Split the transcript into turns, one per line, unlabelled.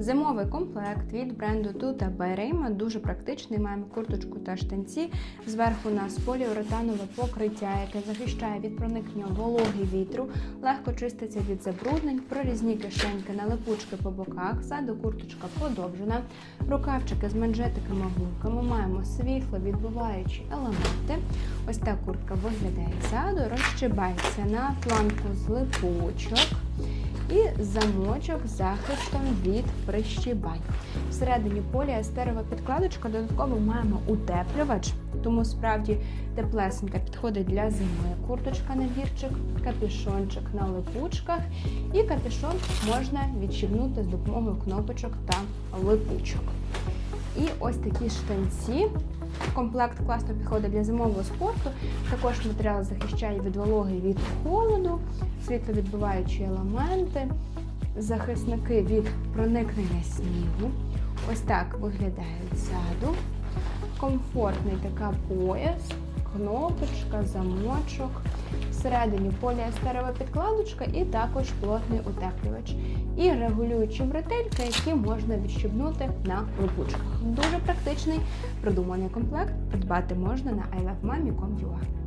Зимовий комплект від бренду by Rayma дуже практичний. Маємо курточку та штанці. Зверху у нас поліуретанове покриття, яке захищає від проникнення вологи вітру, легко чиститься від забруднень, прорізні кишеньки на липучки по боках, ззаду курточка подовжена, рукавчики з манжетиками гулками. Маємо світло відбиваючі елементи. Ось так куртка виглядає ззаду, розщибається на планку з липучок і замочок захистом від прищібань. Всередині поліестерова підкладочка, додатково маємо утеплювач, тому справді теплесенька підходить для зими. Курточка набірчик, капюшончик на липучках, і капюшон можна відщібнути з допомогою кнопочок та липучок. І ось такі штанці. Комплект класно підходить для зимового спорту. Також матеріал захищає від вологи від холоду, світловідбиваючі елементи, захисники від проникнення снігу. Ось так виглядають ззаду. Комфортний така пояс, кнопочка, замочок. Всередині поліестерова підкладочка і також плотний утеплювач. І регулюючі бретельки, які можна відщібнути на липучках. Дуже практичний, продуманий комплект. Придбати можна на ilovemami.com.ua.